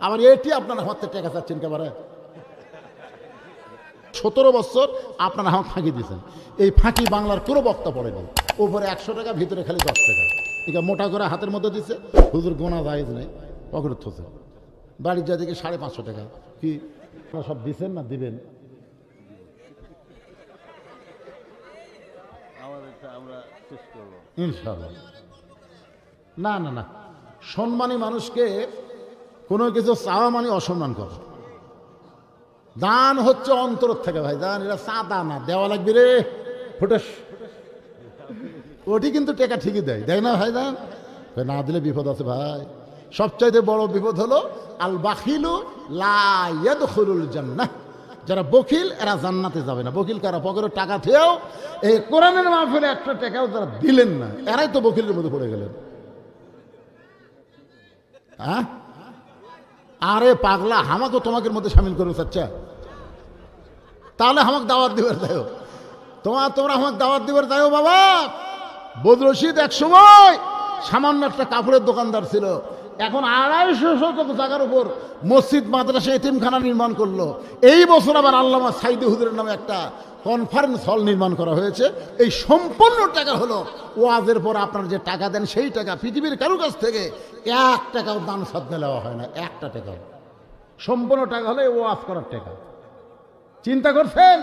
আবার এটি আপনার হাত থেকে টাকা চাচ্ছেন কেবারে সতেরো বছর আপনারা আমার ফাঁকি দিয়েছেন। এই ফাঁকি বাংলার কোনো বক্তা পড়েনি। উপরে একশো টাকা ভিতরে খালি দশ টাকা। এটা মোটা করে হাতের মধ্যে দিচ্ছে হুজুর গোনা জায়েজ নেই পকেটে থোছে বাড়ির যা দিকে সাড়ে পাঁচশো টাকা। কি? আপনারা সব দিচ্ছেন না দিবেন? আমরা ইনশাল্লাহ না না না। সম্মানী মানুষকে কোনো কিছু চাওয়া মানে অসম্মান কর। দান হচ্ছে অন্তর থেকে ভাই, দান এটা সাদা না, দেওয়া লাগবে রে ফুটেস ওটি কিন্তু টেকা ঠিকই দেয় দেয় না ভাই দান? না দিলে বিপদ আছে ভাই। সবচাইতে বড় বিপদ হলো আল বাখিলু লাইয়াদখুলুল জান্নাহ। যারা বকিল এরা জান্নাতে যাবে না। বকিল কারা পকেটে টাকা থেয়েও, এই কোরআনের মাহফিলে একটা টাকাও যারা দিলেন না। এরাই তো বকিলের মধ্যে পড়ে গেলেন। হ্যাঁ? আরে পাগলা, হামাকে তোমাকে মধ্যে সামিল করবে চাচ্ছা তাহলে আমাকে দাওয়াত দিবার দাও তোমার তোমরা আমাকে দাওয়াত দিবার দাও বাবা। বদরশিদ এক সময় সামান্য একটা কাপড়ের দোকানদার ছিল। এখন আড়াইশো শতক জায়গার উপর মসজিদ, মাদ্রাসা, এতিমখানা নির্মাণ করল। এই বছর আবার আল্লামা সাইদি হুজুরের নামে একটা কনফারেন্স হল নির্মাণ করা হয়েছে। এই সম্পূর্ণ টাকা হলো ওয়াজের পর আপনারা যে টাকা দেন, সেই টাকা পৃথিবীর কারও কাছ থেকে এক টাকাও দান সদ্মা নেওয়া হয় না, একটা টাকাও। সম্পূর্ণ টাকা হলে ওয়াজ করার টাকা। চিন্তা করছেন?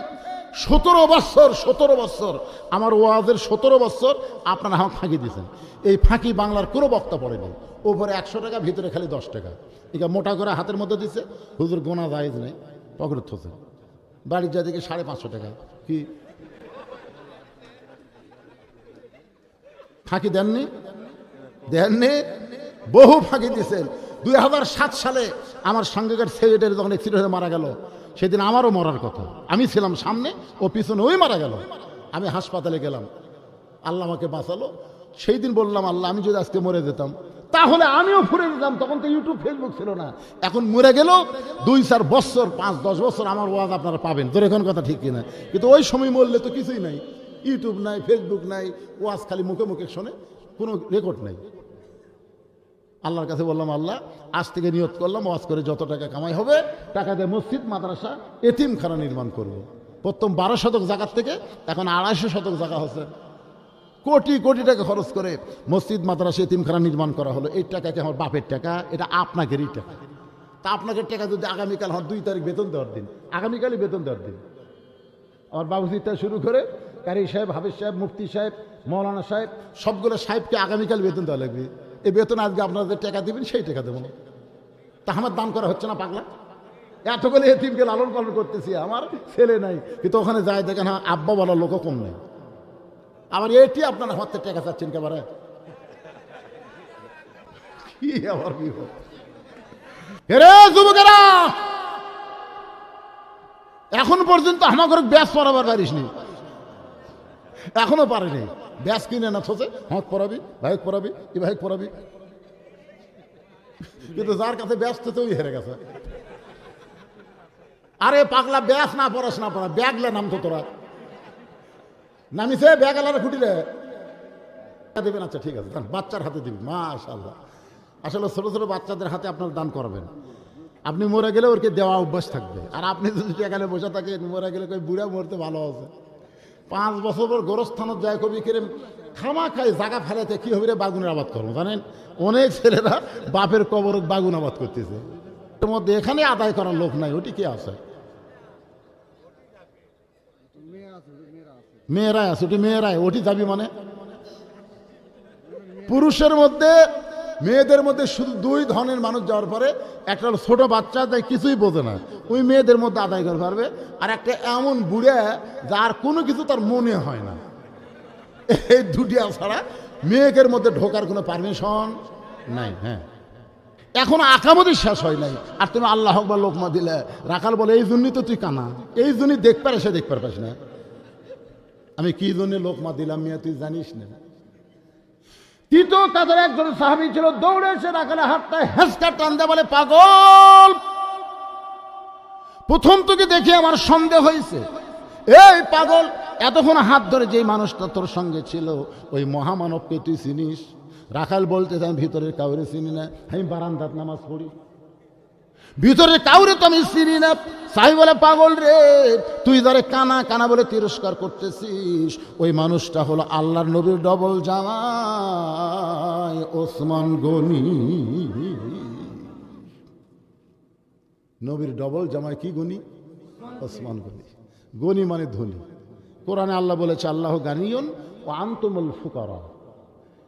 সতেরো বৎসর সতেরো বৎসর আমার ওয়াজের সতেরো বৎসর আপনারা আমাকে ফাঁকি দিয়েছেন। এই ফাঁকি বাংলার কোনো বক্তা পড়েনি। উপরে একশো টাকা, ভিতরে খালি দশ টাকা। এটা মোটা করে হাতের মধ্যে দিচ্ছে হুজুর, গোনা জায়েজ নেই। পকেটে থোছে বাড়ির যা দিকে সাড়ে পাঁচশো টাকা। কি? ফাঁকি দেননি? দেননি? বহু ফাঁকি দিয়েছেন। দুই হাজার সাত সালে আমার সঙ্গেকার সেক্রেটারি যখন অ্যাক্সিডেন্ট মারা গেল, সেদিন আমারও মরার কথা। আমি ছিলাম সামনে, ও পিছনে ওই মারা গেল। আমি হাসপাতালে গেলাম। আল্লাহ আমাকে বাঁচালো। সেই দিন বললাম, আল্লাহ, আমি যদি আজকে মরে যেতাম, তাহলে আমিও ফুরে যেতাম। তখন তো ইউটিউব ফেসবুক ছিল না। এখন মরে গেল, দুই চার বছর, পাঁচ, দশ বছর আমার ওয়াজ আপনারা পাবেন। তোর এখন কথা ঠিক কিনা? কিন্তু ওই সময় মরলে তো কিছুই নাই। ইউটিউব নাই ফেসবুক নাই, ওয়াজ খালি মুখে মুখে শোনে, কোনো রেকর্ড নাই। আল্লাহর কাছে বললাম, আল্লাহ, আজ থেকে নিয়ত করলাম, ওয়াজ করে যত টাকা কামাই হবে, টাকা দিয়ে মসজিদ, মাদ্রাসা, এতিমখানা নির্মাণ করব। প্রথম বারো শতক জায়গার থেকে এখন আড়াইশো শতক জায়গা হচ্ছে। কোটি কোটি টাকা খরচ করে মসজিদ, মাদ্রাসা, এতিমখানা নির্মাণ করা হলো। এই টাকা কি আমার বাপের টাকা, এটা আপনাকেরই টাকা। তা আপনাকে টাকা যদি আগামীকাল আমার দুই তারিখ বেতন দেওয়ার দিন, আগামীকালই বেতন দেওয়ার দিন। আমার বাবুজিটা শুরু করে কারি সাহেব, হাফিজ সাহেব, মুফতি সাহেব, মৌলানা সাহেব, সবগুলো সাহেবকে আগামীকাল বেতন দেওয়া লাগবে। এই বেতন আজকে আপনারা যে টাকা দেবেন, সেই টাকা দেবো না। তা আমার দান করা হচ্ছে না পাগলা? এতগুলো এতিমকে লালন পালন করতেছি, আমার ছেলে নাই। কিন্তু ওখানে যায় দেখেন হ্যাঁ আব্বা বলার লোকও কম নেই। আবার এটি আপনারা থেকে টাকা চাচ্ছেন কেবারে কি আবার যুবকেরা! এখন পর্যন্ত আমাকে ব্যাস পড়াবার পারিস নি এখনও পারেনি। ব্যাস কিনে না, থসে। হাঁক পড়াবি ভাইক পড়াবি ই ভাইক পড়াবি কিন্তু যার কাছে ব্যাস তো ওই হেরে গেছে। আরে পাগলা, ব্যাস না, পড়াস না, পড়া। ব্যাগলে নাম তো তোরা। নামিছে, ব্যাগ আলাদা খুঁটিলে দেবেন আচ্ছা ঠিক আছে বাচ্চার হাতে দিবি মাশাল্লাহ আসলে ছোট ছোট বাচ্চাদের হাতে আপনার দান করবেন। আপনি মরে গেলে ওরকে দেওয়া অভ্যাস থাকবে। আর আপনি যদি এখানে বসে থাকেন, মরে গেলে কই বুড়া মরতে ভালো আছে। পাঁচ বছর পর গোরস্থানত যায় কবি কেরে খামা খাই জাগা ফেলাতে কি হবে রে আবাদ করব জানেন? অনেক ছেলেরা বাপের কবর বাগুন আবাদ করতেছে। এর মধ্যে এখানে আদায় করার লোক নাই, ওটি কে আছে? মেয়েরাই আছে, ওটি মেয়েরাই, ওটি যাবি মানে? পুরুষের মধ্যে মেয়েদের মধ্যে শুধু দুই ধরনের মানুষ যাওয়ার পরে, একটা ছোট বাচ্চা, তাই কিছুই বোঝে না। ওই মেয়েদের মধ্যে আদায় করতে পারবে, আর একটা এমন বুড়ে যার কোনো কিছু তার মনে হয় না। এই দুটি ছাড়া মেয়েদের মধ্যে ঢোকার কোনো পারমিশন নাই হ্যাঁ। এখন আকামতি শেষ হয় নাই। আর তুমি আল্লাহ বা লোকমা দিলে। রাখাল বলে, এই জন্যই তো তুই কানা। এই জন্যই দেখ পারে, সে দেখ পারপাস না। আমি কি জন্য লোকমা দিলাম মিয়া, তুই জানিস না। তৃতীয় তাদের একজন সাহাবি ছিল, দৌড়ে এসে রাখালে হাতটায় হেসকা টানতে বলে, পাগল! প্রথম তোকে দেখে আমার সন্দেহ হয়েছে। এই পাগল, এতক্ষণ হাত ধরে যেই মানুষটা তোর সঙ্গে ছিল, ওই মহামানবকে তুই চিনিস? রাখাল বলতে, আমি ভিতরের কাউরে চিনি না, আমি বারান্দাত নামাজ পড়ি। ভিতরে কাউরে তো আমি চিনি না। সাই বলে, পাগল রে, তুই ধরে কানা কানা বলে তিরস্কার করতেছিস। ওই মানুষটা হলো আল্লাহর নবীর ডবল জামাই, ওসমান গনি। নবীর ডবল জামাই কি গনি? ওসমান গনি। গনি মানে ধনী। কোরআনে আল্লাহ বলেছে, আল্লাহ গানিয়ন ও আন্তমল ফুকারা।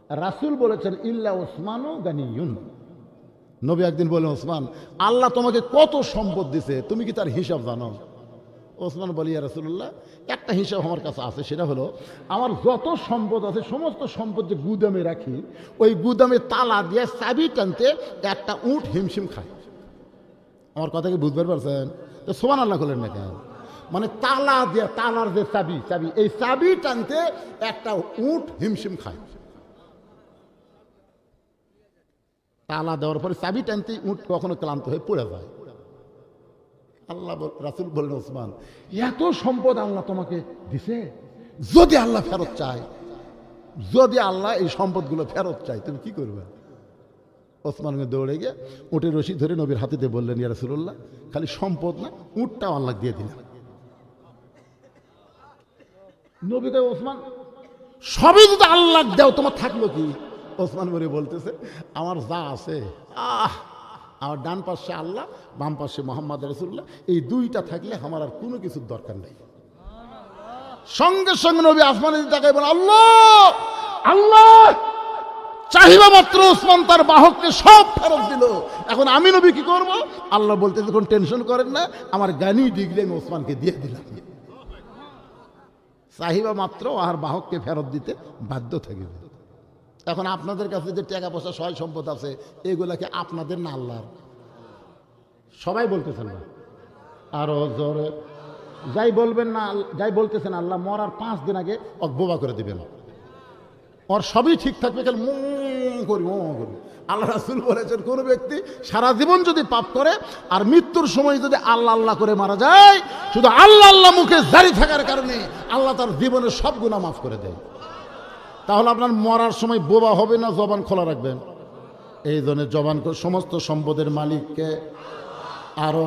রাসুল বলেছেন, ইল্লা ওসমানও গানিয়ন। নবী একদিন বলেন ওসমান, আল্লাহ তোমাকে কত সম্পদ দিছে, তুমি কি তার হিসাব জানো? ওসমান বলি রাসুল্লাহ একটা হিসাব আমার কাছে আছে, সেটা হলো, আমার যত সম্পদ আছে, সমস্ত সম্পদ যে গুদামে রাখি, ওই গুদামে তালা দিয়ে চাবি টানতে একটা উঁট হিমশিম খায়। আমার কথা কি বুঝতে পারছেন? তো সোমান আল্লাহ করলেন না কেন? মানে তালা দিয়ে, তালার যে চাবি চাবি, এই চাবি টানতে একটা উঁট হিমশিম খায়। তালা দেওয়ার পরে চাবি টানতে উঁট কখনো ক্লান্ত হয়ে পড়ে যায়। আল্লাহ রাসুল বললেন, ওসমান, এত সম্পদ আল্লাহ তোমাকে দিছে? যদি আল্লাহ ফেরত চায়, যদি আল্লাহ এই সম্পদগুলো ফেরত চায়, তুমি কি করবে? ওসমান দৌড়ে গিয়ে উটের রশি ধরে নবীর হাতে দিয়ে বললেন, ইয়া রাসুল্লাহ খালি সম্পদ না, উটটাও আল্লাহ দিয়ে দিলেন। নবীকে ওসমান, সবই যদি আল্লাহ দেও, তোমার থাকল কি? ওসমান বলে বলতেছে, আমার যা আছে, আহ, আমার ডান পাশে আল্লাহ, বাম পাশে মোহাম্মদ রসুল্লাহ এই দুইটা থাকলে আমার আর কোনো কিছুর দরকার নেই। সঙ্গে সঙ্গে নবী আসমানে তাকাই বলে, আল্লাহ আল্লাহ, চাহিদা মাত্র ওসমান তার বাহককে সব ফেরত দিল। এখন আমি নবী কি করব? আল্লাহ বলতে যখন টেনশন করেন না, আমার গানি ডিগ্রি আমি ওসমানকে দিয়ে দিলাম। চাহিবা মাত্র আর বাহককে ফেরত দিতে বাধ্য থাকবে এখন আপনাদের কাছে যে টাকা পয়সা সয় সম্পদ আছে এগুলাকে আপনাদের না আল্লাহর? সবাই বলতেছেন না। আরও জোরে। যাই বলবেন না, যাই বলতেছেন আল্লাহ, মরার পাঁচ দিন আগে ওক বোবা করে দিবেন। ওর সবই ঠিক থাকবে কেন মো করি মো করি। আল্লাহ রাসুল বলেছেন, কোনো ব্যক্তি সারা জীবন যদি পাপ করে, আর মৃত্যুর সময় যদি আল্লাহ আল্লাহ করে মারা যায়, শুধু আল্লাহ আল্লাহ মুখে জারি থাকার কারণে আল্লাহ তার জীবনের সব গুণা মাফ করে দেয়। তাহলে আপনার মরার সময় বোবা হবে না, জবান খোলা রাখবেন। এই ধরনের জবান সমস্ত সম্পদের মালিককে আরও